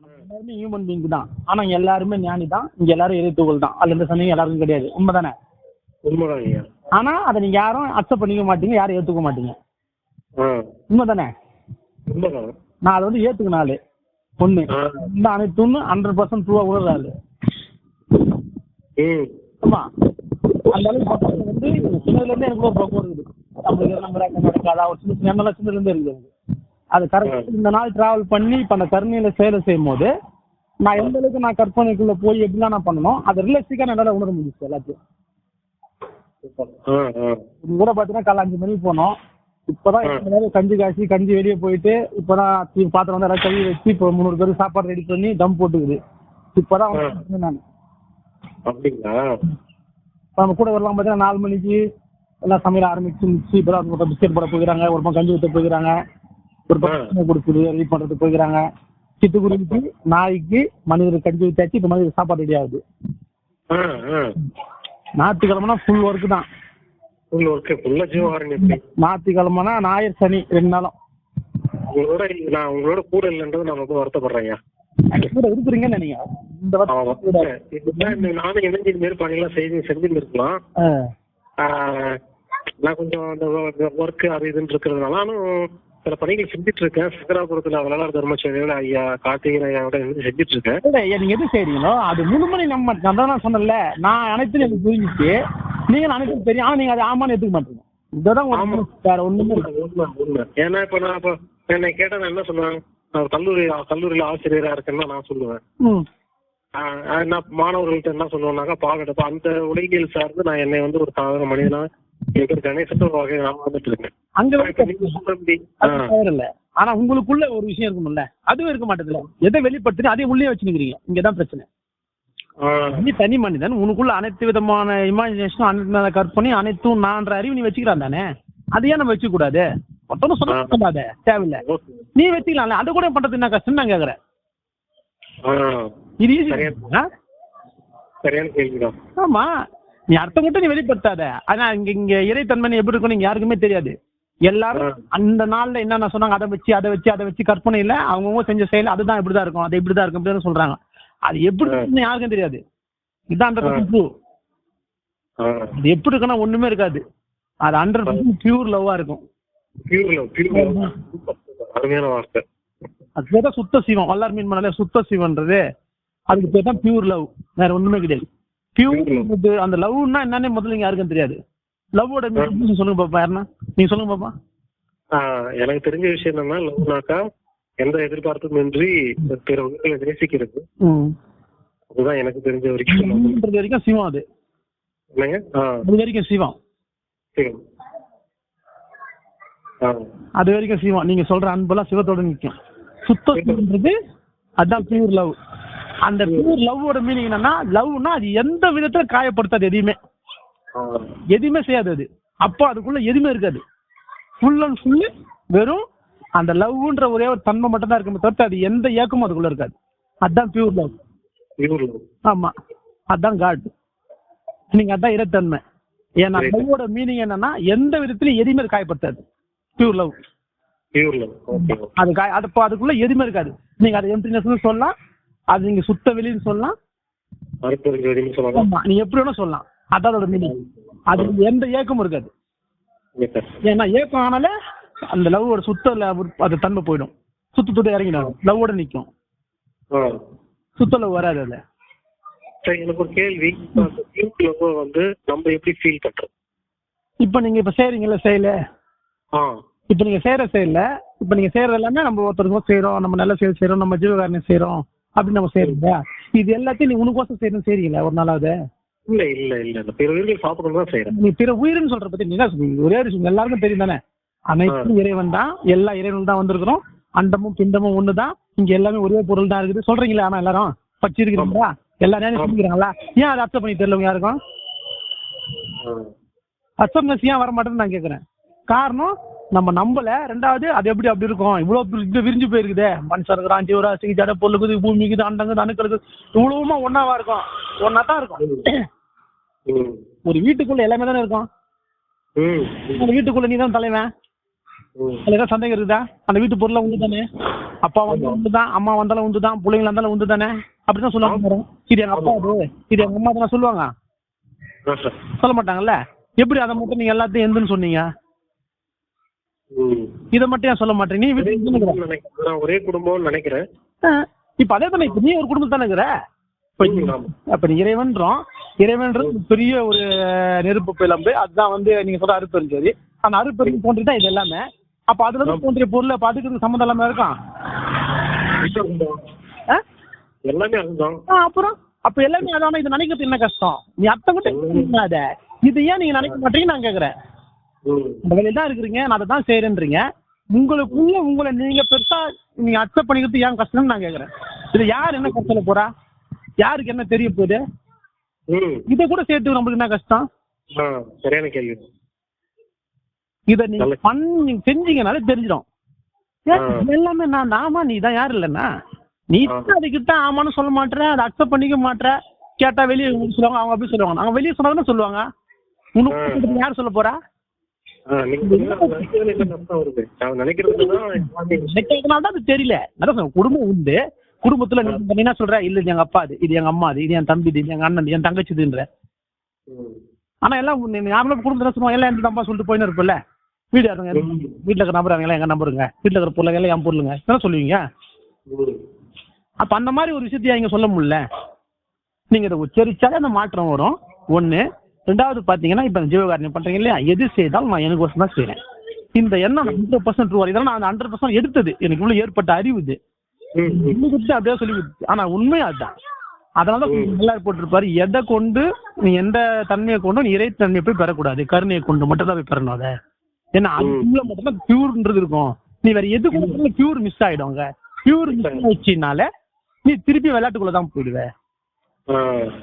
எல்லாருமே human being தான். ஆனா எல்லாருமே ஞானி தான். இங்க எல்லாரும் துகள் தான். அதுல எந்த சந்தேகம் எல்லாருக்கும் கிடையாது. உண்மைதானே? ஐயா ஆனா அதை நீங்க யாரும் அக்செப்ட் பண்ணிக்க மாட்டீங்க. யாரும் ஏத்துக்க மாட்டீங்க. உண்மைதானே? நான் அதை வந்து ஏத்துக்கின ஆளு. ஒண்ணு இந்த அனைத்துன்னு ஹண்ட்ரட் பர்சன்ட் ட்ரூவா உணர்ற ஆளு. ஆமா. அந்த அளவுக்கு வந்து சின்னதுல இருந்து எனக்கு ஒரு இருக்குது. நம்மளுக்கு நம்ம நடக்காதா? ஒரு சின்ன சின்ன சின்னதுல இருந்து இருக்குது. அது கரெக்ட் இந்த நாள் டிராவல் பண்ணி இப்ப அந்த கருணையில சேலை செய்யும் போது நான் எந்த அளவுக்கு நான் கற்பனைக்குள்ள போய் எப்படிலாம் நான் பண்ணணும் அதை ரிலேஸ்டிக்கா என்னால உணர முடிஞ்சுச்சு எல்லாத்தையும். கூட பாத்தீங்கன்னா காலை அஞ்சு மணிக்கு போனோம். இப்பதான் நேரம் கஞ்சி காய்ச்சி கஞ்சி வெளியே போயிட்டு இப்பதான் பாத்திரம் வந்து எல்லாம் கழுவி வச்சு இப்போ முந்நூறு பேருக்கு சாப்பாடு ரெடி பண்ணி தம் போட்டுக்குது. இப்பதான் நான். அப்படிங்களா? நம்ம கூட வரலாம் பார்த்தீங்கன்னா நாலு மணிக்கு எல்லாம் சமையல் ஆரம்பிச்சு முடிச்சு இப்பதான் பிஸ்கெட் போட போகிறாங்க ஒரு பக்கம் கஞ்சி ஊற்ற போகிறாங்க. ஒரு பக்கம் கொடுக்குது ரெடி பண்றதுக்கு போகிறாங்க சிட்டுக்குருவிக்கு நாய்க்கு மனிதருக்கு கஞ்சி ஊற்றியாச்சு இப்போ மனிதருக்கு சாப்பாடு ரெடி ஆகுது. ஞாயிற்றுக்கிழமைனா ஃபுல் ஒர்க்கு தான். ஃபுல் ஒர்க்கு ஃபுல்லாக ஜீவகாரண்யம் ஞாயிற்றுக்கிழமைனா ஞாயிறு சனி ரெண்டு நாளும். உங்களோட நான் உங்களோட கூட இல்லைன்றது நான் ரொம்ப வருத்தப்படுறேன் கூட இருக்கிறீங்கன்னு நீங்க இந்த இந்த நானும் இணைஞ்சு இது மாதிரி பணியெல்லாம் செய்து. ஆஹ் நான் கொஞ்சம் அந்த ஒர்க் அது இதுன்னு இருக்கிறதுனால நானும் சில பணிகள் செஞ்சுட்டு இருக்கேன் சிங்கராபுரத்தில் வள்ளலார் தர்மச்சேரியில் ஐயா கார்த்திகேயன் ஐயாவோட செஞ்சுட்டு இருக்கேன் இல்ல, நீங்க எது செய்றீங்களோ அது முழுமணி நம்ம நான் தான் நான் சொன்னேன்ல நான் அனைத்தும் எனக்கு புரிஞ்சிச்சு. நீங்க அனைத்தும் தெரியும். ஆனா நீங்க அதை ஆமான்னு எடுத்துக்க மாட்டீங்க. இதுதான். வேற ஒண்ணுமே இல்லை. உண்மை ஏன்னா இப்போ நான் இப்போ என்னை கேட்டால் நான் என்ன சொல்லுவேன்? நான் கல்லூரி கல்லூரியில் ஆசிரியராக இருக்கேன்னு நான் சொல்லுவேன். நான் மாணவர்கள்ட்ட என்ன சொல்லுவேன்னாக்கா பாக்கெட்டு அந்த உலகியல் சார்ந்து நான் என்னை வந்து ஒரு சாதாரண மனிதனா அது ஆனா உங்களுக்குள்ள ஒரு விஷயம் இருக்கும்ல அதுவும் இருக்க மாட்டேதுல எதை வெளிப்படுத்துன்னு அதையும் உள்ளே வச்சுக்கிறீங்க இங்கதான் பிரச்சனை. நீ தனி மனிதன் உனக்குள்ள அனைத்து விதமான இமேஜினேஷனும் அனைத்து கற்பனை அனைத்தும் நான்ற அறிவு நீ வச்சுக்கிறான் தானே? அது ஏன் நம்ம வச்சுக்க கூடாது சொல்ல சொல்லாத தேவையில்ல. நீ வச்சுக்கலாம்ல அது கூட பண்றது என்ன கஷ்டம் நான் கேக்குறேன். இது ஈஸி ஆமா. நீ அர்த்தம் மட்டும் நீ வெளிப்படுத்தாத. ஆனா இங்க இங்க இறைத்தன்மை எப்படி இருக்கும்னு இங்க யாருக்குமே தெரியாது. எல்லாரும் அந்த நாள்ல என்னென்ன சொன்னாங்க? அதை வச்சு அதை வச்சு அதை வச்சு கற்பனை இல்ல. அவங்கவுங்க செஞ்ச செயல் அதுதான் இப்படிதான் இருக்கும். அது இப்படிதான் இருக்கும் இப்படிதான் சொல்றாங்க. அது எப்படி இருக்குன்னு யாருக்கும் தெரியாது. ட்ரூ ஆஹ் அது எப்படி இருக்குன்னா ஒண்ணுமே இருக்காது. அது ஹண்ட்ரட் பர்சன்ட் பியூர் லவ்வா இருக்கும். பியூர் லவ் பியூர் லவ் அருமையான வார்த்தை. அது பேர் சுத்த சிவம். வல்லார் மீன் பண்ணல சுத்த சிவன்றது அதுக்கு பேர் தான் பியூர் லவ் வேற ஒண்ணுமே கிடையாது. பியூர் அந்த லவ்னா என்னன்னே முதல்ல யாருக்கும் தெரியாது. லவ்வோட சொல்லுங்க பாப்பா யாருன்னா? நீங்க சொல்லுங்க பாப்பா. எனக்கு தெரிஞ்ச விஷயம் என்னன்னா லவ்னாக்கா எந்த எதிர்பார்ப்பும் இன்றி பிற உயிர்களை நேசிக்கிறது. அதுதான் எனக்கு தெரிஞ்ச வரைக்கும் வரைக்கும் சிவம் அது. என்னங்க? அது வரைக்கும் சிவம். ஆஹ் அது வரைக்கும் சிவம். நீங்க சொல்ற அன்பெல்லாம் சிவத்தோட நிற்கும் சுத்த சிவன்றது அதுதான் பியூர் லவ் அந்த பியூர் லவ்வோட மீனிங் என்னன்னா லவ்னா அது எந்த விதத்துல காயப்படுத்தாது எதையுமே. எதுவுமே செய்யாது அது. அப்போ அதுக்குள்ள எதுவுமே இருக்காது. ஃபுல் அண்ட் ஃபுல்லு வெறும் அந்த லவ்ன்ற ஒரே ஒரு தன்மை மட்டும் தான் இருக்குமே தவிர்த்து அது எந்த ஏக்கமும் அதுக்குள்ள இருக்காது. அதுதான் பியூர் லவ் பியூர் லவ் ஆமா. அதுதான் காட் நீங்க அதான் இறைத்தன்மை. ஏன்னா. லவ்வோட மீனிங் என்னன்னா எந்த விதத்திலையும் எதுவுமே காயப்படுத்தாது. பியூர் லவ் பியூர் லவ் அது காய அது அதுக்குள்ள எதுவுமே இருக்காது. நீங்க அதை எம்டினஸ்னு சொல்லலாம் அது நீங்க சுத்த வெளின்னு சொல்லலாம் ஆமா நீங்க எப்படி வேணா சொல்லலாம். அதான் அதோட மீனிங் அது எந்த ஏக்கமும் இருக்காது. ஏன்னா ஏக்கம் ஆனாலே அந்த லவ்வோட சுத்த அது தன்மை போயிடும். சுத்தத்தோட இறங்கிடும் லவ்வோட நிற்கும் சுத்த லவ் வராது அதுல. சரி எனக்கு ஒரு கேள்வி. வந்து நம்ம எப்படி ஃபீல் பண்றோம் இப்போ நீங்க இப்போ செய்றீங்கல்ல செயல? ஆ. இப்போ நீங்க செய்யற செயல்ல இப்போ நீங்க செய்யறது எல்லாமே நம்ம ஒருத்தருக்கும் செய்றோம். நம்ம நல்ல செயல் செய்றோம். நம்ம ஜீவகாரணம் செய்றோம். அப்படின்னு நம்ம செய்யறோம் இது எல்லாத்தையும் நீ உனக்கோசம் செய்யணும் செய்றீங்களா ஒரு நாளாவது? இல்ல இல்ல இல்ல இந்த பிற உயிர்கள் சாப்பிடணும் தான் செய்யறேன் நீ பிற உயிர்னு சொல்ற பத்தி நீ என்ன ஒரே விஷயம் எல்லாருக்கும் தெரியும் தானே? அனைத்தும் இறைவன் தான். எல்லா இறைவன் தான் வந்திருக்கிறோம். அண்டமும் பிண்டமும் ஒண்ணுதான். இங்க எல்லாமே ஒரே பொருள் தான் இருக்குது. சொல்றீங்களா ஆனா எல்லாரும்? பச்சிருக்கிறீங்களா எல்லாரும் சொல்லிக்கிறாங்களா ஏன் அதை அர்த்தம் பண்ணி தெரியல யாருக்கும்? அசம்னஸ் ஏன் வர மாட்டேன்னு நான் கேக்குறேன். காரணம் நம்ம நம்பல. ரெண்டாவது அது எப்படி அப்படி இருக்கும். இவ்வளவு விரிஞ்சு போயிருக்குதே. மனுஷன் இருக்கிறான் ஜீவராசிக்கு ஜட பொருளுக்குது பூமிக்குது அண்டங்குது அணுக்களுக்கு இவ்வளவுமா ஒன்னாவா இருக்கும்? ஒன்னா தான் இருக்கும். ஒரு வீட்டுக்குள்ள எல்லாமே தானே இருக்கும்? அந்த வீட்டுக்குள்ள நீ தான் தலைவன் அதுல ஏதாவது சந்தேகம் இருக்குதா? அந்த வீட்டு பொருளை உண்டு தானே? அப்பா வந்து உண்டு தான் அம்மா வந்தாலும் உண்டு தான் பிள்ளைங்களா இருந்தாலும் உண்டு தானே? அப்படிதான் சொல்லுவாங்க. இது எங்க அப்பா அது. இது எங்க அம்மா தானே சொல்லுவாங்க? சொல்ல மாட்டாங்கல்ல? எப்படி அதை மட்டும் நீங்க எல்லாத்தையும் எந்துன்னு சொன்னீங்க? இதை மட்டும் ஏன் சொல்ல மாட்டீங்க நீ ஒரே வீட்டுல குடும்பம்னு நினைக்கிறேன். இப்ப அதே தானே இப்ப நீ ஒரு குடும்பம் தானே இருக்கிற இப்ப ம், ஆமா. அப்ப நீ இறைவன்றோம். இறைவன்றது பெரிய ஒரு நெருப்பு பிளம்பு. அதுதான் வந்து நீங்க சொல்ற அறுப்பெருஞ்சோதி அந்த அறுப்பெரும் போன்று தான் இது எல்லாமே. அப்ப அதுல இருந்து தோன்றிய பொருள் அதுக்கு சம்மந்தம்? எல்லாமே அதுதான். ஆ, அப்புறம்? அப்ப எல்லாமே அதான இது நினைக்கிறது என்ன கஷ்டம்? நீ அத்தங்கிட்ட அத இது ஏன் நீங்க நினைக்க மாட்டீங்க நான் கேக்குறேன் இந்த வேலையில தான் இருக்கிறீங்க நான் அதை தான் செய்யறேன்றீங்க உங்களுக்குள்ள உங்களை நீங்க பெருசா நீங்க அக்செப்ட் பண்ணிக்கிறது ஏன் கஷ்டம்னு நான் கேக்குறேன். இது யார் என்ன கஷ்டல போறா? யாருக்கு என்ன தெரிய போகுது? இதை கூட சேர்த்து நம்மளுக்கு என்ன கஷ்டம்? சரியான கேள்வி. இதை நீங்க பண்ணி செஞ்சீங்கனாலே தெரிஞ்சிடும். எல்லாமே நான். ஆமா நீ தான் யார் இல்லைன்னா? நீ. அதுக்கிட்ட ஆமான்னு சொல்ல மாட்டேற அதை அக்செப்ட் பண்ணிக்க மாட்டேற கேட்டா வெளியே சொல்லுவாங்க அவங்க அப்படி சொல்லுவாங்க. அவங்க வெளியே சொன்னாதானே சொல்லுவாங்க. உனக்கு யார் சொல்ல போறா? தெரியல. அதான் குடும்பம் உண்டு. குடும்பத்துல நீ என்ன சொல்ற? இல்ல இது எங்க அப்பா அது இது எங்க அம்மா அது இது என் தம்பி இது எங்க அண்ணன் என் தங்கச்சி இதுன்ற. ம். ஆனா எல்லாம் நார்மலா குடும்பத்துல சொல்லுவாங்க? எல்லாம் எந்த தம்பா சொல்லிட்டு போயின்னு இருப்பல வீடு யாருங்க? வீட்டுல இருக்கிற நம்பர் எல்லாம் எங்க நம்பருங்க? வீட்டுல இருக்கிற பொருளுங்க எல்லாம் என் பொருளுங்க. என்ன சொல்லுவீங்க. அப்ப அந்த மாதிரி ஒரு விஷயத்தையா இங்க சொல்ல முடியல? நீங்க இதை உச்சரிச்சாலே அந்த மாற்றம் வரும். ஒண்ணு ரெண்டாவது பாத்தீங்கன்னா இப்ப இந்த ஜீவகாரணியம் பண்றீங்க இல்லையா? எது செய்தாலும் நான் எனக்கு வருஷம் தான் செய்யறேன் இந்த எண்ணம் ஹண்ட்ரட் பர்சன்ட் ட்ரூ இதெல்லாம் நான் ஹண்ட்ரட் பர்சன்ட் எடுத்தது. எனக்கு உள்ள ஏற்பட்ட அறிவு இது. அப்படியே சொல்லி ஆனா உண்மை அதுதான். அதனால நல்லா போட்டிருப்பாரு. எதை கொண்டு நீ எந்த தன்மையை கொண்டு நீ இறை தன்மையை போய் பெறக்கூடாது. கருணையை கொண்டு மட்டும் தான் போய் பெறணும் அதை. ஏன்னா அதுக்குள்ள மட்டும் தான் பியூர்ன்றது இருக்கும். நீ வேற எது கொண்டு பியூர் மிஸ் ஆயிடும் அங்க. பியூர் மிஸ் ஆயிடுச்சுனால நீ திருப்பி விளையாட்டுக்குள்ள தான் போயிடுவ. ஆ.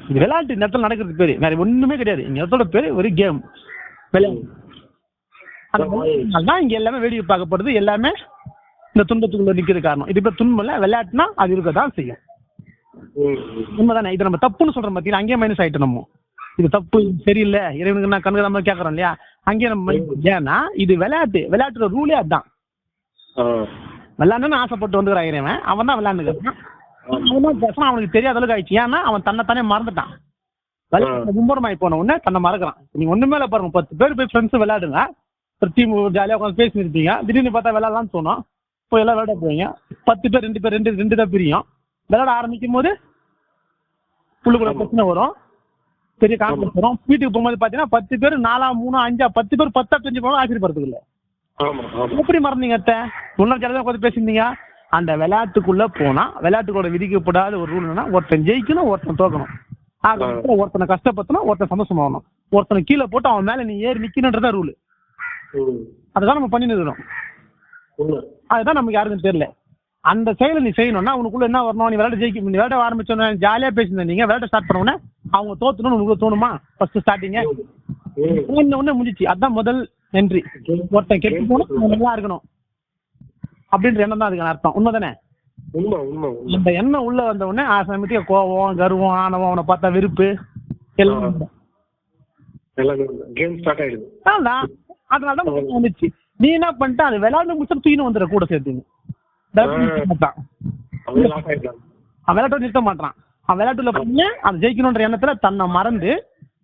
இது விளையாட்டு இந்த இடத்துல நடக்கிறது பேரு. வேற ஒண்ணுமே கிடையாது. இந்த இடத்தோட பேரு ஒரு கேம் விளையாட்டு. அந்த விளையாட்டுனால தான் இங்க எல்லாமே வேடிக்கை பார்க்கப்படுது. எல்லாமே இந்த துன்பத்துக்குள்ள நிக்கிறது காரணம். இது இப்ப துன்பம் இல்ல விளையாட்டுனா அது இருக்க தான் செய்யும். உண்மைதானே? இது நம்ம தப்புன்னு சொல்றோம் பார்த்தீங்கன்னா அங்கேயே மைனஸ் ஆயிட்டோம் நம்ம. இது தப்பு சரியில்லை. இறைவனுக்கு நான் கணக்கு நம்ம கேட்கறோம் இல்லையா? அங்கேயே நம்ம. ஏன்னா இது விளையாட்டு. விளையாட்டுற ரூலே அதுதான். விளையாடணும்னு ஆசைப்பட்டு வந்துக்கிறான் இறைவன். அவன் தான் விளையாண்டுக்கிறான். அவன் தான் பேசுறான் அவனுக்கு தெரியாத அளவுக்கு ஆயிடுச்சு. ஏன்னா அவன் தன்னைத்தானே மறந்துட்டான். விளையாட்டு மும்முரமாய் போன உடனே தன்னை மறக்கிறான். நீங்க ஒண்ணுமே இல்லை பாருங்க பத்து பேர் போய் ஃப்ரெண்ட்ஸ் விளையாடுங்க. ஒரு டீம் ஜாலியாக உட்காந்து பேசி இருப்பீங்க. திடீர்னு பார்த்தா விளையாடலாம்னு தோணும் போய் எல்லாம் விளையாட போவீங்க பத்து பேர் ரெண்டு பேர் ரெண்டு ரெண்டு தான் பிரியும். விளையாட ஆரம்பிக்கும் போது உள்ளுக்குள்ள பிரச்சனை வரும். பெரிய கான்ஃபிடன்ஸ் வரும். வீட்டுக்கு போகும்போது பார்த்தீங்கன்னா பத்து பேர் நாலா மூணு அஞ்சா பத்து பேர் பத்தா தெரிஞ்சு போனாலும் ஆச்சரியப்படுறதுக்கு இல்லை. எப்படி மறந்தீங்க அத்தை? முன்னாடி ஜாலியாக உட்காந்து பேசியிருந்தீங்க. அந்த விளையாட்டுக்குள்ள போனா விளையாட்டுக்குள்ள விதிக்கப்படாத ஒரு ரூல் என்னன்னா ஒருத்தன் ஜெயிக்கணும் ஒருத்தன் தோக்கணும். ஆக ஒருத்தனை கஷ்டப்படுத்தணும் ஒருத்தன் சந்தோஷமாகணும். ஒருத்தனை கீழே போட்டு அவன் மேல நீ ஏறி நிக்கணுன்றதா ரூல். அதுதான் நம்ம பண்ணி நிற்கணும் உண்மை. அதுதான் நமக்கு யாருக்கும் தெரியல. அந்த செயலை நீ செய்யணும்னா உனக்குள்ள என்ன வரணும்? நீ விளையாட ஜெயிக்க நீ விளையாட ஆரம்பிச்சோன்னு ஜாலியா பேசியிருந்த நீங்க விளையாட ஸ்டார்ட் பண்ண உடனே அவங்க தோத்துணும்னு உங்களுக்கு தோணுமா? ஃபர்ஸ்ட் ஸ்டார்டிங்க உடனே முடிச்சு அதான் முதல் என்ட்ரி ஒருத்தன் கெட்டு போனா நல்லா இருக்கணும். அப்படின்ற எண்ணம் தான் அதுக்கு அர்த்தம். உண்மைதானே? உண்மை உண்மை உண்மை. இந்த எண்ணம் உள்ள வந்த உடனே ஆ சமயத்துக்கு கோவம் கர்வம் ஆணவம் அவனை பார்த்தா வெறுப்பு. எல்லாம் வந்துடும். எல்லாமே கேம் ஸ்டார்ட் ஆயிடுது. அதான். அதனால தான் பிரச்சனை வந்துச்சு. நீ என்ன பண்ணிட்ட? அது விளையாண்டு முடிச்சு தூக்கின்னு வந்துட கூட ஆயிட்டாங்க அவன் விளையாட்டு நிறுத்த மாட்டான். அவன் விளையாட்டுல பண்ணி அது ஜெயிக்கணுன்ற எண்ணத்துல தன்னை மறந்து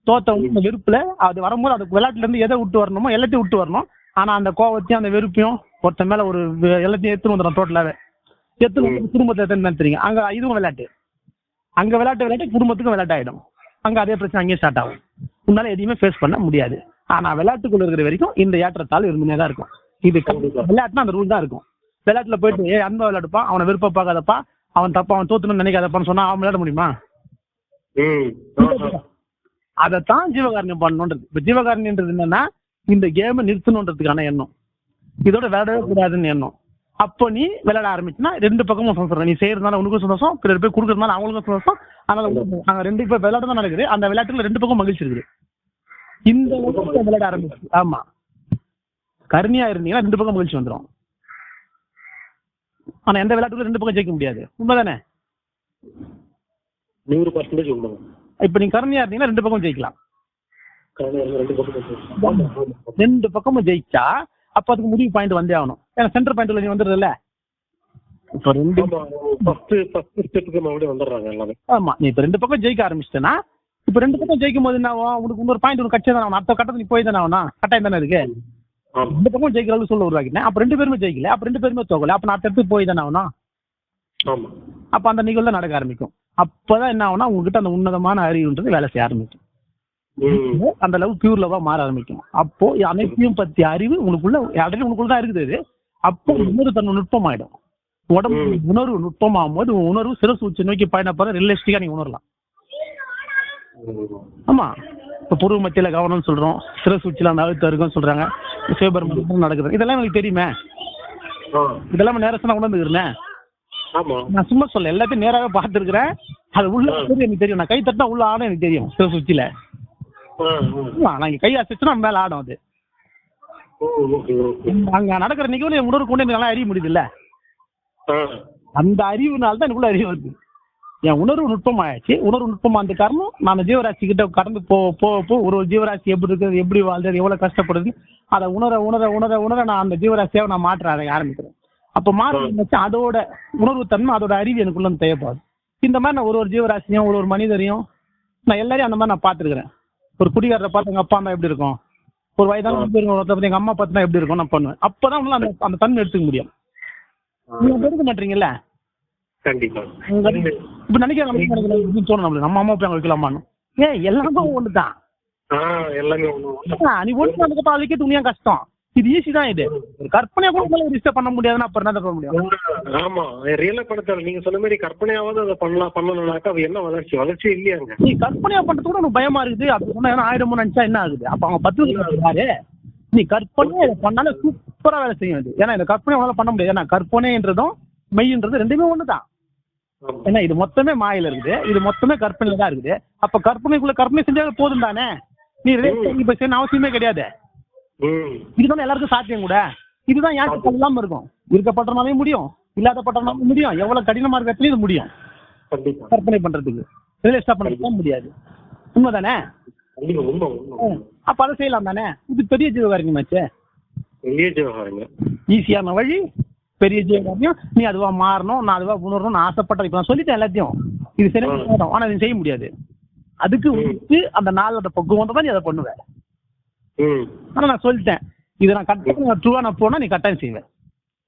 தோத்த வெறுப்புல அது வரும்போது அதுக்கு விளையாட்டுல இருந்து எதை விட்டு வரணுமோ எல்லாத்தையும் விட்டு வரணும். ஆனா அந்த கோவத்தையும் அந்த வெறுப்பையும் ஒருத்தன் மேல ஒரு எல்லாத்தையும் எடுத்துன்னு வந்துடும் டோட்டலாவே எடுத்துன்னு வந்து குடும்பத்தை எடுத்துன்னு நிறுத்துறீங்க அங்க இதுவும் விளையாட்டு. அங்க விளையாட்டு விளையாட்டு குடும்பத்துக்கும் விளையாட்டு ஆயிடும் அங்க அதே பிரச்சனை அங்கேயே ஸ்டார்ட் ஆகும். உன்னால எதையுமே ஃபேஸ் பண்ண முடியாது. ஆனா விளையாட்டுக்குள்ள இருக்கிற வரைக்கும் இந்த ஏற்றத்தால் இருந்துனே தான் இருக்கும். இது விளையாட்டுனா அந்த ரூல் தான் இருக்கும். விளையாட்டுல போயிட்டு ஏ அன்பா விளையாடுப்பா அவனை விருப்ப பார்க்காதப்பா அவன் தப்பா அவன் தோத்துணும்னு நினைக்காதப்பான்னு சொன்னா அவன் விளையாட முடியுமா. அதைத்தான் ஜீவகாரண்யம் பண்ணணுன்றது. இப்ப ஜீவகாரண்யன்றது என்னன்னா இந்த கேமை நிறுத்தணுன்றதுக்கான எண்ணம். இதோட விளையாடவே கூடாதுன்னு எண்ணம். அப்போ நீ விளையாட ஆரம்பிச்சுன்னா ரெண்டு பக்கமும் சந்தோஷம் நீ செய்யறதுனால உனக்கும் சந்தோஷம் பிறர் போய் கொடுக்கறதுனால அவங்களுக்கும் சந்தோஷம். அதனால அங்க ரெண்டு இப்ப விளையாட்டு தான் நடக்குது. அந்த விளையாட்டுல ரெண்டு பக்கம் மகிழ்ச்சி இருக்குது. இந்த விளையாட ஆரம்பிச்சு. ஆமா. கருணையா இருந்தீங்கன்னா ரெண்டு பக்கம் மகிழ்ச்சி வந்துடும் ஆனா எந்த விளையாட்டுல ரெண்டு பக்கம் ஜெயிக்க முடியாது. உண்மைதானே? நூறு பர்சன்டேஜ் உண்மை இப்ப நீங்க கருணையா இருந்தீங்கன்னா ரெண்டு பக்கம் ஜெயிக்கலாம். ரெண்டு பக்கம் ரெண்டு பக்கமும் ஜெயிச்சா அப்போ அதுக்கு முடிவு பாயிண்ட் வந்தே ஆகணும். ஏன்னா சென்டர் பாயிண்ட்ல நீ வந்துடுறல இப்போ ரெண்டு ஃபர்ஸ்ட் ஃபர்ஸ்ட் ஸ்டெப்புக்கு மறுபடியும் வந்துடுறாங்க எல்லாமே. ஆமா நீ இப்போ ரெண்டு பக்கம் ஜெயிக்க ஆரம்பிச்சிட்டேன்னா இப்போ ரெண்டு பக்கம் ஜெயிக்கும் போது என்ன ஆகும்? உனக்கு இன்னொரு பாயிண்ட் உனக்கு கட்சி தானே ஆகணும். அடுத்த கட்டத்தில் நீ போய் தானே ஆகணும். கட்டாயம் தானே இருக்கு? ரெண்டு பக்கம் ஜெயிக்கிற அளவுக்கு சொல்ல உருவாக்கிட்டேன் அப்போ ரெண்டு பேருமே ஜெயிக்கல. அப்போ ரெண்டு பேருமே தோக்கல. அப்போ நான் அடுத்த இடத்துக்கு போய் தானே ஆகணும்? ஆமா. அப்போ அந்த நிகழ்வு நடக்க ஆரம்பிக்கும். அப்பதான் என்ன ஆகும்னா உங்ககிட்ட அந்த உன்னதமான அறிவுன்றது வேலை செய்ய ஆரம்பிக்கும். அந்த அளவு பியூர் லவா மாற ஆரம்பிக்கும். அப்போ அனைத்தையும் பத்திய அறிவு உனக்குள்ள ஆல்ரெடி உனக்குள்ள தான் இருக்குது. அது அப்போ உணர்வு தன்மை நுட்பமாயிடும். உடம்பு உணர்வு நுட்பமாகும் போது உன் உணர்வு சிறசு உச்சி நோக்கி பயணப்படுற ரியலிஸ்டிக்கா நீ உணரலாம். ஆமா. இப்போ பூர்வ மத்தியில கவனம்னு சொல்றோம். சிறசு உச்சில அந்த அழுத்தம் இருக்குன்னு சொல்றாங்க. சிவபெருமான் நடக்குது. இதெல்லாம் எனக்கு தெரியுமே. இதெல்லாம் நேரத்தை நான் உணர்ந்துக்கிறேன் நான் சும்மா சொல்ல எல்லாத்தையும் நேராக பார்த்துருக்கிறேன். அது உள்ள எனக்கு தெரியும். நான் கை தட்டினா உள்ள ஆடும் எனக்கு தெரியும் சிறசு உச்சியில. இங்க கை அசைச்சுனா மேல ஆடும் அது. அங்க நடக்கிற நிகழ்வு என் உணர்வு கொண்டு நல்லா அறிய முடியுது இல்ல ஆ. அந்த அறிவுனால தான் எனக்குள்ள அறிவு வருது. என் உணர்வு நுட்பமாயாச்சு. உணர்வு நுட்பமானது காரணம் நான் ஜீவராசி கிட்ட கடந்து போ போ போ ஒரு ஒரு ஜீவராசி எப்படி இருக்குது எப்படி வாழ்றது எவ்வளவு கஷ்டப்படுது அதை உணர உணர உணர உணர நான் அந்த ஜீவராசியை நான் மாற்ற அதை ஆரம்பிக்கிறேன். அப்ப மாற்ற அதோட உணர்வு தன்மை அதோட அறிவு எனக்குள்ள தேவைப்படுது. இந்த மாதிரி நான் ஒரு ஒரு ஜீவராசியும் ஒரு ஒரு மனிதரையும் நான் எல்லாரையும் அந்த மாதிரி நான் பார்த்துருக்கிறேன். ஒரு குடிகாரரை பார்த்து எங்க அப்பா இருந்தா எப்படி இருக்கும்? ஒரு வயதான ஒருத்தர் எங்க அம்மா பார்த்தா எப்படி இருக்கும் நான் பண்ணுவேன். அப்பதான் அந்த அந்த தன்மை எடுத்துக்க முடியும். நீங்க எடுக்க மாட்டீங்கல்ல? கண்டிப்பா. இப்ப நினைக்கிறாங்க தோணும் நம்மளுக்கு. நம்ம அம்மா போய் வைக்கலாமான்னு. ஏன் எல்லாமே ஒண்ணுதான். எல்லாமே ஒண்ணு நீ ஒண்ணு அதுக்கே துணியா கஷ்டம். இது ஈஸி தான் இது. ஒரு கற்பனையா கூட உங்களால ரிஜிஸ்டர் பண்ண முடியாதுன்னா அப்புறம் என்ன பண்ண முடியும்? ஆமா ரியலா படத்தில் நீங்க சொன்ன மாதிரி கற்பனையாவது அதை பண்ணலாம் பண்ணணும்னாக்கா அது என்ன வளர்ச்சி? வளர்ச்சி இல்லையாங்க. நீ கற்பனையா பண்றது கூட உனக்கு பயமா இருக்குது. அப்படி சொன்னா ஏன்னா ஆயிரம் நினைச்சா என்ன ஆகுது? அப்ப அவங்க பத்து யாரு நீ கற்பனையா இதை பண்ணாலும் சூப்பரா வேலை செய்யும் இது ஏன்னா இந்த கற்பனை உங்களால பண்ண முடியாது. ஏன்னா கற்பனைன்றதும் மெய்ன்றது ரெண்டுமே ஒண்ணுதான். ஏன்னா இது மொத்தமே மாயில இருக்குது. இது மொத்தமே கற்பனையில தான் இருக்குது. அப்ப கற்பனைக்குள்ள கற்பனை செஞ்சாலே போதும் தானே? நீ இப்ப செய்யணும் அவசியமே கிடையாது. இதுதானே எல்லாருக்கும் சாத்தியம் கூட. இதுதான் யாருக்கு இல்லாம இருக்கும்? இருக்கப்பட்டனாலே முடியும் இல்லாதப்பட்டனாலும் முடியும் எவ்வளவு கடினமா இருக்கிறதுலயும் இது முடியும். கற்பனை பண்றதுக்கு. ரியலிஸ்டா பண்றதுக்கு முடியாது. உண்மைதானே? அப்ப அதை செய்யலாம் தானே? இது பெரிய ஜீவகாரியமாச்சே வெளியே விவகாரங்க ஈஸியான வழி பெரிய ஜீவகாரியம் நீ அதுவா மாறணும் நான் அதுவா உணரணும்னு ஆசைப்பட்டது இப்ப நான் சொல்லிட்டேன் எல்லாத்தையும். இது சரி ஆனா இது செய்ய முடியாது. அதுக்கு வந்து அந்த நாள் அந்த பக்குவம் வந்தா நீ அதை பண்ணுவ ம் ஆனா நான் சொல்லிட்டேன். இதை நான் கட்டாயம் ட்ரூவா நான் போனா நீ கட்டாயம் செய்வேன்.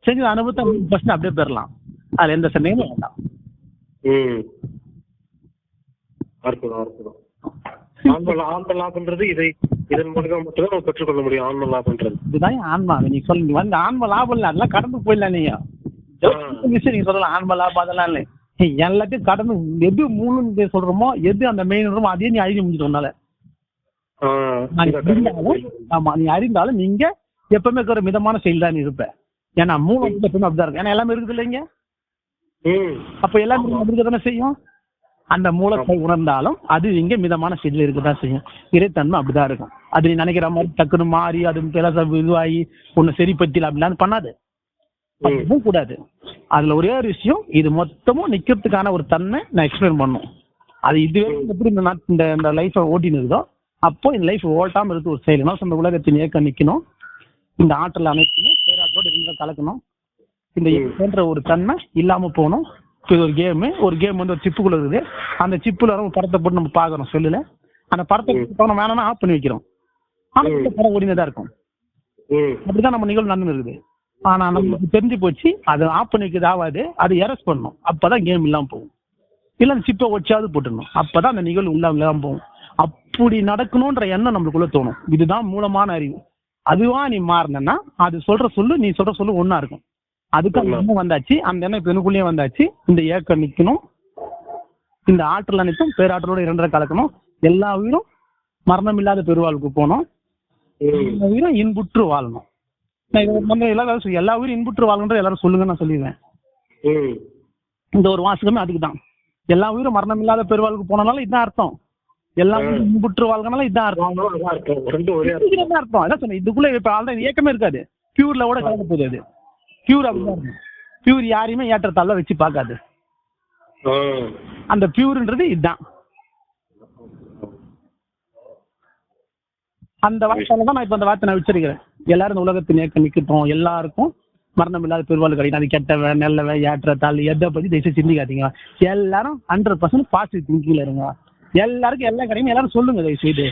செஞ்சு அனுபவத்தை ஃபர்ஸ்ட் அப்படியே பெறலாம் அதுல எந்த சந்தேகமும் வேண்டாம் அற்புதம் அற்புதம் ஆன்ம லா- ஆன்ம லாபம்ன்றது இதை இதன் மூலமா மட்டும்தான் நம்ம பெற்றுக்கொள்ள முடியும் ஆன்ம லாபம்ன்றது இதுதான் ஆன்மா. நீ சொல்லு நீ வந்து ஆன்ம லாபம் இல்லை அதெல்லாம் கடந்து போயிடலாம் நீங்க விஷயம் நீங்க சொல்லலாம் ஆன்ம லாபம் அதெல்லாம் இல்லை எல்லாத்தையும் கடந்து எது மூணுன்னு சொல்றோமோ எது அந்த மெயின் அதையே நீ அறிஞ்சு முடிஞ்சிடும் உன்னால ஆ, நான் இதை அறிந்தாலும் ஆமா நீ அறிந்தாலும் நீங்க எப்பவுமே இருக்கிற மிதமான செயல் தான் இருப்ப. ஏன்னா வந்து எப்பவுமே அப்படிதான் இருக்கும். ஏன்னா எல்லாமே இருக்குது இல்லைங்க அப்ப எல்லாமே அப்படி தானே செய்யும்? அந்த மூலத்தை உணர்ந்தாலும் அது இங்க மிதமான செயல் இருக்கதான் செய்யும். இறைத்தன்மை அப்படிதான் இருக்கும். அது நீ நினைக்கிற மாதிரி டக்குன்னு மாறி அது பிளச இதுவாகி ஒன்னு சரி பத்தில அப்படிலாம் பண்ணாது. அதுவும் கூடாது அதுல ஒரே ஒரு விஷயம் இது மொத்தமும் நிக்கிறதுக்கான ஒரு தன்மை நான் எக்ஸ்பிளைன் பண்ணும். அது இதுவே எப்படி இந்த இந்த லைஃபை ஓட்டின்னு இருக்குதோ அப்போ இந்த லைஃப் ஓட்டாம இருக்கு ஒரு செயல். இந்த உலகத்தின் இயக்கம் நிக்கணும். இந்த ஆற்றல் அனைத்துமே பேராற்றோட இருந்த கலக்கணும். இந்த இயக்கம்ன்ற ஒரு தன்மை இல்லாம போகணும். இது ஒரு கேமு ஒரு கேம் வந்து ஒரு சிப்புக்குள்ள இருக்குது. அந்த சிப்புல நம்ம படத்தை போட்டு நம்ம பார்க்கறோம் செல்லுல. அந்த படத்தை நம்ம வேணாம்னா ஆஃப் பண்ணி வைக்கிறோம். ஆனா இந்த படம் ஓடினே தான் இருக்கும். அப்படிதான் நம்ம நிகழ்வு நடந்து இருக்குது. ஆனா நமக்கு தெரிஞ்சு போச்சு. அது ஆஃப் பண்ணி வைக்கிறது ஆகாது. அது எரஸ் பண்ணணும். அப்பதான் கேம் இல்லாம போகும். இல்ல அந்த சிப்பை ஒச்சாவது போட்டுடணும். அப்பதான் அந்த நிகழ்வு இல்லாம இல்லாம போகும். அப்படி நடக்கணும்ன்ற எண்ணம் நம்மளுக்குள்ள தோணும். இதுதான் மூலமான அறிவு. அதுவா நீ மாறினா அது சொல்ற சொல்லு நீ சொல்ற சொல்லு ஒண்ணா இருக்கும். அதுக்கு அந்த எண்ணம் வந்தாச்சு. அந்த எண்ணம் இப்ப எனக்குள்ளேயே வந்தாச்சு. இந்த ஏக்கம் நிக்கணும். இந்த ஆற்றல் அனைத்தும் பேராற்றலோட இரண்டரை கலக்கணும். எல்லா உயிரும் மரணம் இல்லாத பெருவாழ்வுக்கு போகணும். உயிரும் இன்புற்று வாழணும். நான் எல்லாரும் எல்லா உயிரும் இன்புற்று வாழணுன்ற எல்லாரும் சொல்லுங்க நான் சொல்லிடுவேன் இந்த ஒரு வாசகமே அதுக்கு தான் எல்லா உயிரும் மரணம் இல்லாத பெருவாழ்வுக்கு போனனால இதுதான் அர்த்தம். எல்லா உயிரும் இன்புற்று வாழ்க்கனால இதுதான் அர்த்தம். அர்த்தம். என்ன சொன்னேன். இதுக்குள்ள இப்ப ஆல்ரெடி இயக்கமே இருக்காது. பியூர்ல கூட கலக்க போகுது அது. பியூர் அப்படிதான் பியூர் யாரையுமே ஏற்றத்தாழ்ல வச்சு பார்க்காது. அந்த பியூர்ன்றது இதுதான். அந்த வார்த்தையில தான் நான் இப்ப அந்த வார்த்தை நான் வச்சிருக்கிறேன் எல்லாரும் இந்த உலகத்தின் ஏக்க நிக்கட்டும். எல்லாருக்கும் மரணம் இல்லாத பெருவாள் கிடைக்கும். அது கெட்டவன் நல்லவன் ஏற்ற தாள் எதை பத்தி தயவுசெய்து சிந்திக்காதீங்க. எல்லாரும் ஹண்ட்ரட் பர்சன்ட் பாசிட்டிவ் திங்கிங்ல இருங்க. எல்லாருக்கும் எல்லாம் கிடைக்கும் எல்லாரும் சொல்லுங்க தயவு செய்து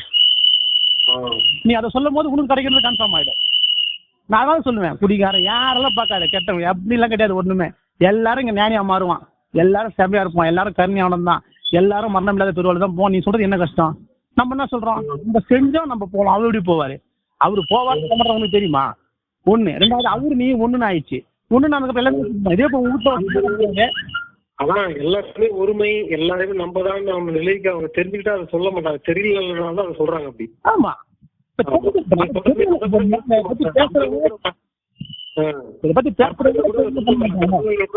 நீ அதை சொல்லும் போது உனக்கு கிடைக்கிறது கன்ஃபார்ம் ஆயிடும். நான் தான் சொல்லுவேன் குடிகாரன் யாரெல்லாம் பார்க்காத கெட்டவன் அப்படிலாம் கிடையாது ஒண்ணுமே. எல்லாரும் இங்க ஞானியா மாறுவான். எல்லாரும் செமையா இருப்போம் எல்லாரும் கருணையானம் தான் எல்லாரும் மரணம் இல்லாத பெருவாள் தான் போவோம். நீ சொல்றது என்ன கஷ்டம்? நம்ம என்ன சொல்றோம்? நம்ம செஞ்சோம் நம்ம போகலாம். அவர் எப்படி போவாரு? அவரு போவாரு தெரியுமா? ஒண்ணு. ரெண்டாவது அவரு நீ ஒண்ணுன்னு ஆயிடுச்சு. ஒண்ணு நமக்கு. இதே இப்போ அதான் எல்லாருமே ஒருமை எல்லாருமே நம்ம தான் நம்ம நிலைக்கு அவங்க தெரிஞ்சுக்கிட்டா அதை சொல்ல மாட்டாங்க. தெரியலனால தான் அதை சொல்றாங்க அப்படி. ஆமா.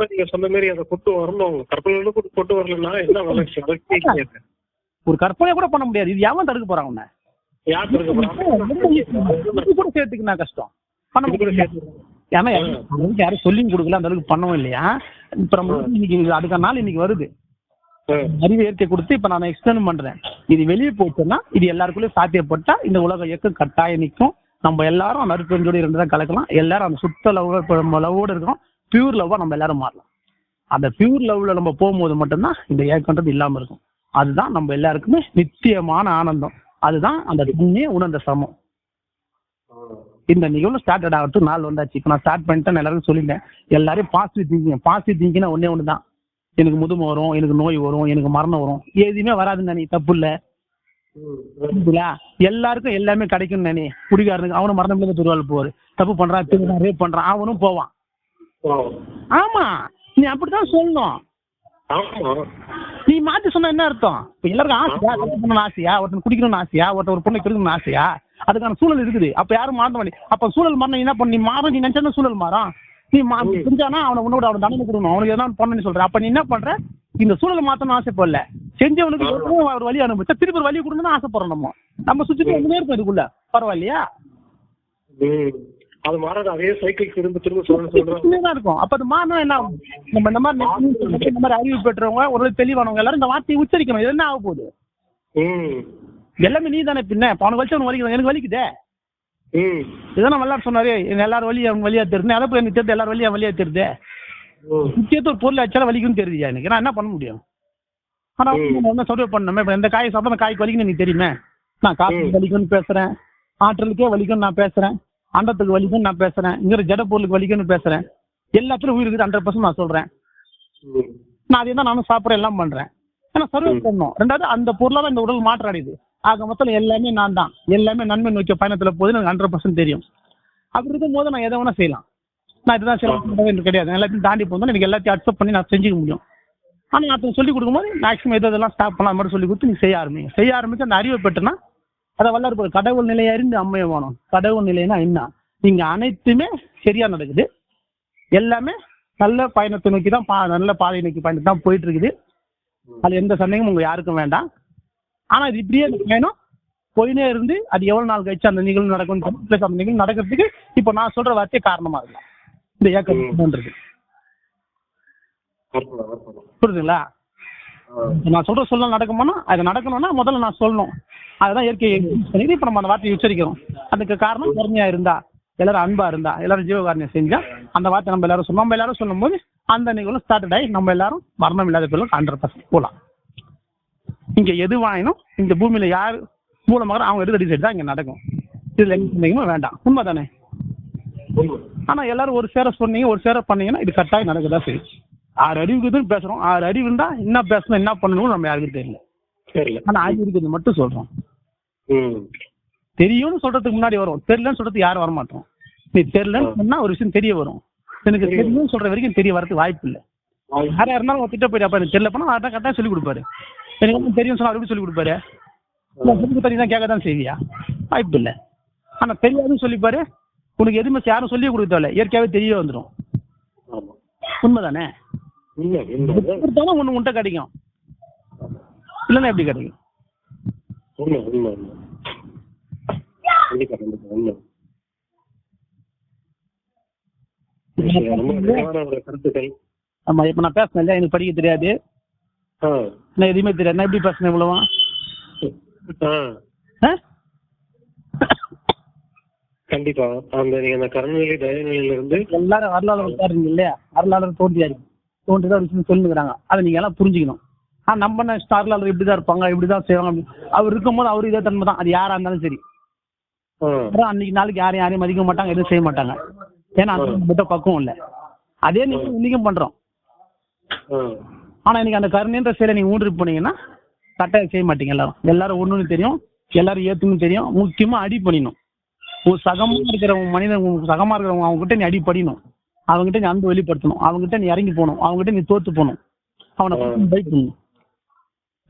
நீங்க சொன்ன மாதிரி அதை கொண்டு வரணும் கற்பனையில கூட கொண்டு வரலன்னா என்ன வளர்ச்சி. ஒரு கற்பனை கூட பண்ண முடியாது. இது எவன் தடுக்க உன்னை யார் தடுக்க போறாங்க? கூட சேர்த்துக்கினா கஷ்டம். பண்ண முடியாது ஏன்னா யாரும் சொல்லியும் கொடுக்கல அந்த அளவுக்கு பண்ணவும் இல்லையா? இப்ப நம்ம வந்து இன்னைக்கு அதுக்கான நாள் இன்னைக்கு வருது. அறிவு இயற்கை கொடுத்து இப்ப நான் எக்ஸ்டர்ன் பண்றேன். இது வெளியே போச்சுன்னா இது எல்லாருக்குள்ளயும் சாத்தியப்பட்டா இந்த உலக இயக்கம் கட்டாயம் நிற்கும். நம்ம எல்லாரும் நறுக்கஞ்சோடி ரெண்டு தான் கலக்கலாம். எல்லாரும் அந்த சுத்த லவ் லவ்வோட இருக்கோம் பியூர் லவ்வா நம்ம எல்லாரும் மாறலாம். அந்த பியூர் லவ்ல நம்ம போகும்போது மட்டும்தான் இந்த ஏக்கன்றது இல்லாம இருக்கும். அதுதான் நம்ம எல்லாருக்குமே நிச்சயமான ஆனந்தம். அதுதான் அந்த தண்ணியே உணர்ந்த சமம். இந்த நிகழ்வு ஸ்டார்டட் ஆகட்டும் நாள் வந்தாச்சு. இப்போ நான் ஸ்டார்ட் பண்ணிட்டேன் நான் எல்லாருக்கும் சொல்லிட்டேன். எல்லாரையும் பாசிட்டிவ் திங்கிங் பாசிட்டிவ் திங்கிங்னா ஒன்னே ஒன்று தான் எனக்கு முதுமை வரும் எனக்கு நோய் வரும் எனக்கு மரணம் வரும். எதுவுமே வராதுங்க நீ தப்பு இல்லை. எல்லாருக்கும் எல்லாமே கிடைக்கும் நானே குடிகாரனுக்கு அவனும் மரணம் இல்லாத திருவாள் போவாரு. தப்பு பண்றான் திருடுறான் ரேப் பண்றான் அவனும் போவான். ஆமா. நீ அப்படித்தான் சொல்லணும். நீ மாத்தி சொன்ன என்ன அர்த்தம்? இப்ப எல்லாருக்கும் ஆசையா? கல்யாணம் பண்ணணும்னு ஆசையா? ஒருத்தன் குடிக்கணும்னு ஆசையா? ஒருத்தன் ஒரு பொண்ணை கெடுக்கணும்னு ஆசையா? அதுக்கான சூழல் இருக்குது. அப்ப யாரும் மாற்ற மாட்டேன். அப்ப சூழல் மாறின என்ன பண்ண நீ மாறும் நீ நினைச்சா சூழல் மாறும்? நீ செஞ்சானா அவனை உன்னோட அவனை தண்டனை கொடுக்கணும். அவனுக்கு எதனா பண்ணணும்னு சொல்ற. அப்ப நீ என்ன பண்ற? இந்த சூழலை மாத்தணும்னு ஆசைப்படல. செஞ்சவனுக்கு ஒரு வழி அனுபவிச்சா திருப்பி ஒரு வழி கொடுக்கணும்னு ஆசைப்படுறோம் நம்ம. நம்ம சுத்தி வந்து இருக்கும் இதுக்குள்ள பரவாயில்லையா. அது மாறாது. அதே சைக்கிள் திரும்ப திரும்ப சொல்ல சொல்றோம் இப்படியே தான் இருக்கும். அப்ப அது மாறினா என்ன? நம்ம இந்த மாதிரி இந்த மாதிரி அறிவு பெற்றவங்க ஒரு தெளிவானவங்க எல்லாரும் இந்த வார்த்தையை உச்சரிக்கணும். இது என்ன ஆக போகுது? எல்லாமே நீ தானே பின்ன? இப்ப அவனுக்கு வச்சு அவனுக்கு வலிக்குது? எனக்கு வலிக்குதே. நம்ம எல்லாரும் சொன்னாரு. எல்லாரும் வழி அவன் வழியா தெரியுது அதை போய் எனக்கு தெரியுது எல்லாரும் வழியா வழியா தெரியுது ம். முக்கியத்து ஒரு பொருள் வச்சாலும் வலிக்குன்னு தெரியுது எனக்கு. நான் என்ன பண்ண முடியும்? ஆனா என்ன சர்வே பண்ணணுமே. இப்ப எந்த காய் சாப்பிட்டா அந்த காய்க்கு வலிக்குன்னு எனக்கு தெரியுமே. நான் காசு வலிக்கும்னு பேசுறேன். ஆற்றலுக்கே வலிக்கும்னு நான் பேசுறேன். அண்டத்துக்கு வலிக்கும்னு நான் பேசுறேன். இங்கிற ஜட பொருளுக்கு வலிக்கும்னு பேசுறேன். எல்லாத்துலயும் உயிர் இருக்குது ஹண்ட்ரட் பர்சன்ட் நான் சொல்றேன். நான் அதே தான் நானும் சாப்பிட்றேன் எல்லாம் பண்றேன். ஏன்னா சர்வே பண்ணணும். ரெண்டாவது அந்த பொருளால இந்த உடல் மாற்றம் அடையுது. ஆக மொத்தம் எல்லாமே நான் தான். எல்லாமே நன்மை நோக்கிய பயணத்துல போகுது எனக்கு ஹண்ட்ரட் பர்சன்ட் தெரியும். அப்படி இருக்கும் போது நான் எதை வேணா செய்யலாம். நான் இதுதான் செய்யலாம் எனக்கு கிடையாது. எல்லாத்தையும் தாண்டி போகும்போது எனக்கு எல்லாத்தையும் அக்செப்ட் பண்ணி நான் செஞ்சுக்க முடியும். ஆனால் நான் சொல்லி கொடுக்கும்போது மேக்ஸிமம் எது இதெல்லாம் ஸ்டாப் பண்ணலாம் மட்டும் சொல்லி கொடுத்து நீ செய்ய ஆரம்பிங்க. செய்ய ஆரம்பிச்சு அந்த அறிவை பெற்றுனா அதை வல்லார் போய் கடவுள் நிலையை அறிந்து அம்மையை வேணும் கடவுள் நிலைனா என்ன? நீங்கள் அனைத்துமே சரியா நடக்குது. எல்லாமே நல்ல பயணத்தை நோக்கி தான் பா நல்ல பாதை நோக்கி பயணத்தை தான் போயிட்டு இருக்குது. அது எந்த சந்தேகமும் உங்க யாருக்கும் வேண்டாம். ஆனா இது இப்படியே பயணம் போயினே இருந்து அது எவ்வளவு நாள் கழிச்சு அந்த நிகழ்வு நடக்கும் பிளஸ் அந்த நிகழ்வு நடக்கிறதுக்கு இப்போ நான் சொல்ற வார்த்தையே காரணமா இருக்கலாம். இந்த ஏக்கம்ன்றது. புரியுதுங்களா. நான் சொல்ற சொல்ல நடக்குமானா அது நடக்கணும்னா முதல்ல நான் சொல்லணும். அதுதான் இயற்கையை பண்ணிட்டு இப்போ நம்ம அந்த வார்த்தையை உச்சரிக்கிறோம். அதுக்கு காரணம் பொறுமையா இருந்தா எல்லாரும் அன்பா இருந்தா எல்லாரும் ஜீவகாரணியம் செஞ்சா அந்த வார்த்தை நம்ம எல்லாரும் சொன்னோம். நம்ம எல்லாரும் சொல்லும்போது அந்த நிகழ்வு ஸ்டார்டட் ஆகி நம்ம எல்லாரும் மரணம் இல்லாத பிள்ளைங்க ஹண்ட்ரட் பர்சன்ட் போகலாம் இங்க எது வாங்கினும் இந்த பூமியில யார் மூலமாக அவங்க எடுத்து அடி தான் இங்க நடக்கும். இதுல எங்க வேண்டாம். உண்மை தானே. ஆனா எல்லாரும் ஒரு சேர சொன்னீங்க ஒரு சேர பண்ணீங்கன்னா இது கட்டாயம் நடக்குதா சரி. ஆறு அறிவுக்குதுன்னு பேசுறோம். ஆறு அறிவு இருந்தா என்ன பேசணும் என்ன பண்ணணும் நம்ம யாருக்கும் தெரியல. தெரியல. ஆனா அறிவு இருக்குது மட்டும் சொல்றோம். தெரியும்னு சொல்றதுக்கு முன்னாடி வரும். தெரியலன்னு சொல்றதுக்கு யாரும் வர மாட்டோம் நீ தெரியலன்னு சொன்னா ஒரு விஷயம் தெரிய வரும். எனக்கு தெரியும் சொல்ற வரைக்கும் தெரிய வரதுக்கு வாய்ப்பு இல்லை. யாரா இருந்தாலும் திட்ட போயிட்டு அப்ப எனக்கு தெரியல போனா அதான் கரெக்டாக சொல்லி கொடுப்பாரு. எனக்கு ஒன்றும் தெரியும் சொன்னா எப்படி சொல்லி கொடுப்பாரு? தான் கேட்க தான் செய்வியா? வாய்ப்பு இல்லை. ஆனா தெரியாதுன்னு சொல்லிப்பாரு. உனக்கு எதுவுமே யாரும் சொல்லி கொடுக்க தேவையில்ல இயற்கையாவே தெரிய வந்துடும் உண்மைதானே? உண்மை உண்மை கொடுத்தாலும் ஒன்று உன்ட்ட கிடைக்கும். இல்லைன்னா எப்படி கிடைக்கும்? ஆமா இப்ப நான் பேசினேன் எனக்கு படிக்க தெரியாது. நான் எதுவுமே தெரியாது. நான் எப்படி பேசுனேன் இவ்வளவா? கண்டிப்பா. அந்த நீங்க அந்த கருணைநிலை தயநிலையில இருந்து எல்லாரும் வரலாறு உட்காருங்க இல்லையா? வரலாறு தோன்றியாரு தோன்றிதான் விஷயம் சொல்லுங்கிறாங்க. அதை நீங்க எல்லாம் புரிஞ்சுக்கணும். ஆ நம்ம நெக்ஸ்ட் வரலாறு இப்படி தான் இருப்பாங்க இப்படி தான் செய்வாங்க அவர் இருக்கும்போது அவர் இதே தன்மை தான். அது யாரா இருந்தாலும் சரி. அன்னைக்கு நாளைக்கு யாரையும் யாரையும் மதிக்க மாட்டாங்க எதுவும் செய்ய மாட்டாங்க. ஏன்னா அந்த மட்டும் பக்குவம் இல்லை. அதே நீங்க இன்னைக்கும் பண்றோம். ஆனா இன்னைக்கு அந்த கருணைன்ற செயலை நீங்க ஊன்றி போனீங்கன்னா கட்டாயம் செய்ய மாட்டீங்க எல்லாரும். எல்லாரும் ஒண்ணுன்னு தெரியும். எல்லாரும் ஏத்துன்னு தெரியும். முக்கியமா அடி பண்ணிடணும். உன் சகமா இருக்கிற உன் மனிதன் உன் சகமா இருக்கிறவங்க அவங்ககிட்ட நீ அடி படிக்கணும் அவங்ககிட்ட நீ அன்பு வெளிப்படுத்தணும். அவங்ககிட்ட நீ இறங்கி போகணும். அவங்ககிட்ட நீ தோத்து போகணும். அவனை பைக் பண்ணணும்.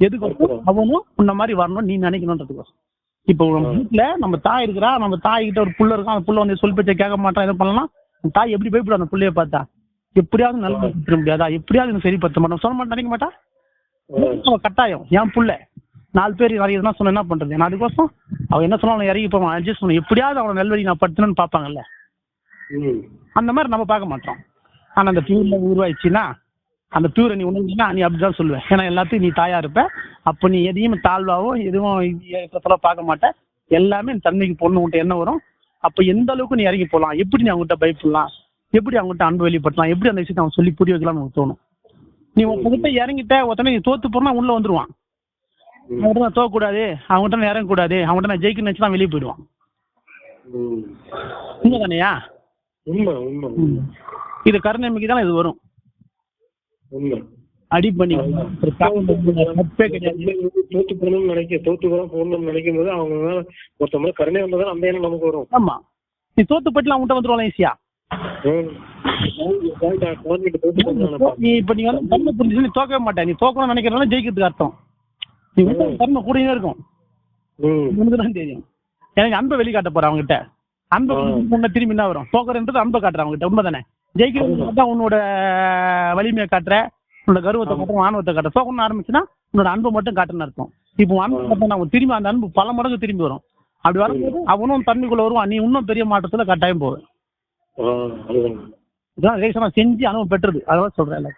எதுக்கு அவனும் உன்ன மாதிரி வரணும். நீ நினைக்கணுன்றதுக்கோசம் இப்போ வீட்டுல நம்ம தாய் இருக்கிறா நம்ம தாய் கிட்ட ஒரு புள்ள இருக்கும். அந்த புள்ள வந்து சொல் பேச்சை கேட்க மாட்டான். எது பண்ணலாம் தாய் எப்படி பயப்படும் அந்த புள்ளைய பார்த்தா? எப்படியாவது நல்ல படுத்த முடியாதா? எப்படியாவது இவன் சரிப்படுத்த மாட்டான் சொல்ல மாட்டான் நினைக்க மாட்டா? கட்டாயம். என் புள்ள. நாலு பேர் நிறைய எதுனா சொன்ன என்ன பண்றது? நான் அதுக்கோசம் அவன் என்ன சொன்னாலும் இறங்கி போவான். அட்ஜஸ்ட் பண்ண எப்படியாவது அவனை நல்வழி நான் படுத்தணும்னு பார்ப்பாங்கல்ல? அந்த மாதிரி நம்ம பார்க்க மாட்டோம். ஆனா அந்த பியூர்ல உருவாயிடுச்சுன்னா அந்த பியூரை நீ உணர்ந்தீங்கன்னா நீ அப்படிதான் சொல்லுவ ஏன்னா எல்லாத்தையும் நீ தாயா இருப்ப. அப்ப நீ எதையும் தாழ்வாவோ எதுவும் பார்க்க மாட்ட. எல்லாமே தன்மைக்கு பொண்ணு உன்ட்ட என்ன வரும்? அப்ப எந்த அளவுக்கு நீ இறங்கி போகலாம் எப்படி நீ அவங்ககிட்ட பயப்படலாம்? எப்படி அவங்ககிட்ட அன்பு வெளிப்படுத்தலாம்? எப்படி அந்த விஷயத்தை அவன் சொல்லி புரிய வைக்கலாம்னு தோணும். நீ உங்ககிட்ட இறங்கிட்ட ஒருத்தனை நீ தோத்து போனா உள்ள வந்துருவான். அவங்ககிட்ட நான் தோக்கக்கூடாது அவங்ககிட்ட நான் இறங்கக்கூடாது அவங்ககிட்ட நான் ஜெயிக்கணும்னு நினைச்சு தான் வெளியே போயிடுவான். உண்மை தானையா இது கருணைமைக்கு தான் இது வரும். அடி பண்ணி. தப்பே கிடையாது. தோத்து போகணும்னு நினைக்க தோத்து கூட போகணும்னு நினைக்கும் போது அவங்க ஒருத்தவங்க கருணை வந்தா அந்த எண்ணம் நமக்கு வரும். ஆமா. நீ தோத்து போயிட்டு அவன்கிட்ட வந்துருவான் ஈஸியா? நீ இப்ப நீ வந்து தன்மை புரிஞ்சு தோக்கவே மாட்டே நீ தோக்கணும்னு நினைக்கிறனால ஜெயிக்கிறதுக்கு அர்த்தம். நீ வந்து தன்மை கூடயே இருக்கும். ம். உனக்கு தான் தெரியும். எனக்கு அன்பை வெளிக்காட்ட போற அவங்ககிட்ட அன்பை முன்ன திரும்பி என்ன வரும்? தோக்கறன்றது அன்பை காட்டுற அவங்ககிட்ட உண்மை தானே ஜெயிக்கிறது தான் உன்னோட வலிமையை காட்டுற உன்னோட கர்வத்தை காட்டுற ஆணவத்தை காட்டுற. தோக்கணும்னு ஆரம்பிச்சுன்னா உன்னோட அன்பை மட்டும் காட்டுன்னு அர்த்தம். இப்போ அன்பு காட்டினா அவன் திரும்பி அந்த அன்பு பல மடங்கு திரும்பி வரும். அப்படி வரும்போது அவனும் தன்மைக்குள்ள வருவான். நீ இன்னும் பெரிய மாற்றத்துல கட்டாயம் போவேன் இதான் ரேசனா செஞ்சு அனுபவம் பெற்றது. அதான் சொல்றேன்